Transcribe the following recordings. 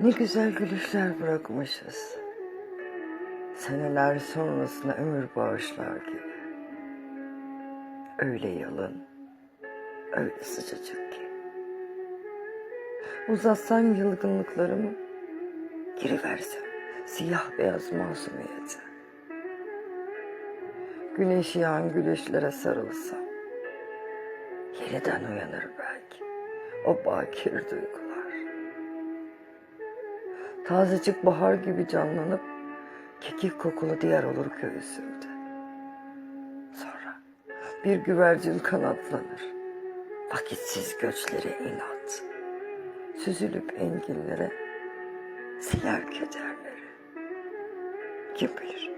Ne güzel gülüşler bırakmışız. Seneler sonrasına ömür bağışlar gibi. Öyle yalın, öyle sıcacık ki. Uzatsam yılgınlıklarımı, giriversem siyah beyaz masumiyete. Güneş yağan güneşlere sarılsam, yeniden uyanır belki o bakir duygular. Tazecik bahar gibi canlanıp kekik kokulu diyar olur göğsümde. Sonra bir güvercin kanatlanır. Vakitsiz göçlere inat. Süzülüp engillere siler kederleri. Kim bilir?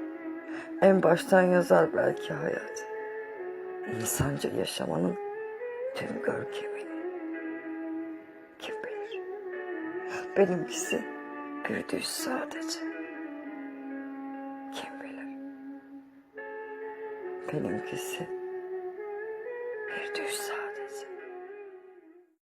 En baştan yazar belki hayat. İnsanca yaşamanın tüm görkemini. Kim bilir? Benimkisi bir düş sadece. Kim bilir? Benimkisi bir düş sadece.